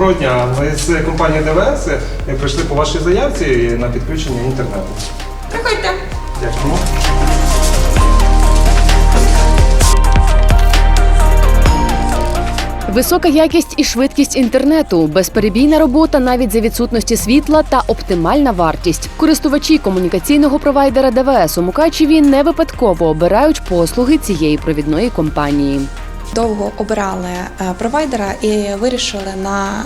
Доброго дня. Ми з компанії ДВС е, прийшли по вашій заявці на підключення інтернету. Приходьте. Дякуємо. Висока якість і швидкість інтернету, безперебійна робота навіть за відсутності світла та оптимальна вартість. Користувачі комунікаційного провайдера ДВС у Мукачеві не випадково обирають послуги цієї провідної компанії. Довго обирали е, провайдера і вирішили на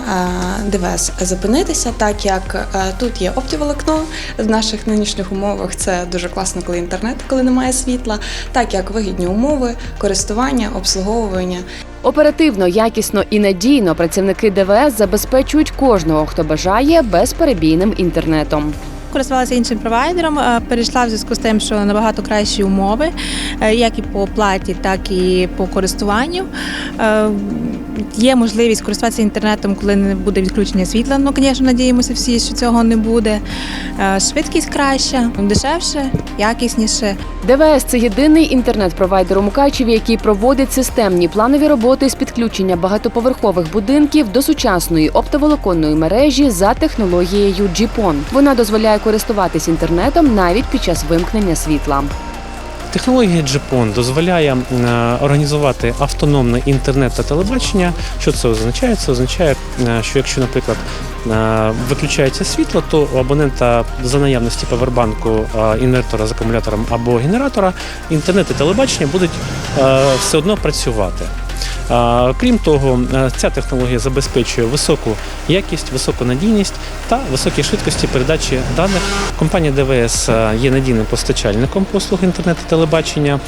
е, ДВС зупинитися, так як е, тут є оптіволокно в наших нинішніх умовах. Це дуже класно, коли інтернет, коли немає світла, так як вигідні умови, користування, обслуговування. Оперативно, якісно і надійно працівники ДВС забезпечують кожного, хто бажає безперебійним інтернетом. Користувалася іншим провайдером, е, перейшла в зв'язку з тим, що набагато кращі умови, е, як і по оплаті, так і по користуванню. Е, Є можливість користуватися інтернетом, коли не буде відключення світла. Ну, звісно, надіємося всі, що цього не буде. Швидкість краща, дешевше, якісніше. ДВС це єдиний інтернет-провайдер у Мукачеві, який проводить системні планові роботи з підключення багатоповерхових будинків до сучасної оптоволоконної мережі за технологією GPON. Вона дозволяє користуватись інтернетом навіть під час вимкнення світла. Технологія GPON дозволяє е, організувати автономне інтернет та телебачення. Що це означає? Це означає, е, що якщо, наприклад, е, виключається світло, то у абонента за наявності павербанку інвертора з акумулятором або генератора інтернет і телебачення будуть все одно працювати. Крім того, е, ця технологія забезпечує високу якість, високу надійність та високі швидкості передачі даних. Компанія ДВС е, є надійним постачальником послуг інтернету телебачення.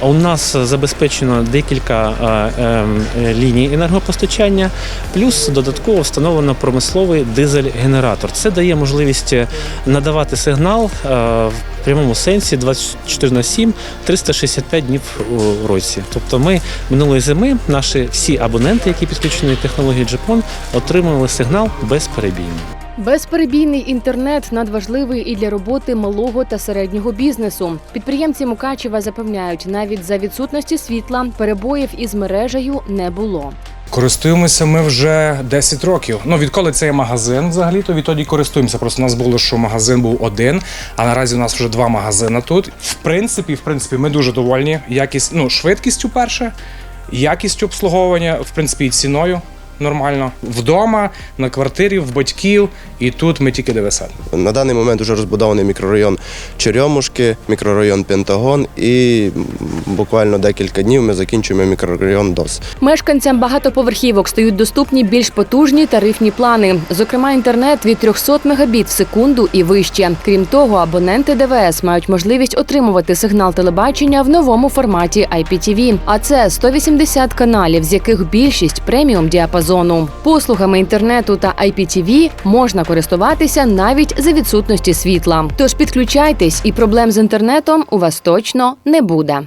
У нас забезпечено декілька е, ем, ліній енергопостачання, плюс додатково встановлено промисловий дизель-генератор. Це дає можливість е, надавати сигнал е, в прямому сенсі 24 на 7, 365 днів у році. Тобто ми минулої зими наші всі абоненти, які підключені технології GPON, отримували сигнал безперебійно. Безперебійний інтернет надважливий і для роботи малого та середнього бізнесу. Підприємці Мукачева запевняють, навіть за відсутності світла перебоїв із мережею не було. Користуємося ми вже 10 років. Ну відколи це є магазин, взагалі, то відтоді користуємося. Просто у нас було, що магазин був один, а наразі у нас вже два магазини тут. В принципі, в принципі, ми дуже довольні. Якість, ну, швидкістю перше, якістю обслуговування, в принципі, і ціною нормально. Вдома, на квартирі, в батьків, і тут ми тільки ДВС. На даний момент вже розбудований мікрорайон Черемушки, мікрорайон Пентагон, і буквально декілька днів ми закінчуємо мікрорайон ДОС. Мешканцям багатоповерхівок стають доступні більш потужні тарифні плани, зокрема інтернет від 300 мегабіт в секунду і вище. Крім того, абоненти ДВС мають можливість отримувати сигнал телебачення в новому форматі IPTV. А це 180 каналів, з яких більшість преміум діапазону. Послугами інтернету та IPTV можна користуватися навіть за відсутності світла. Тож підключайтесь, і проблем з інтернетом у вас точно не буде.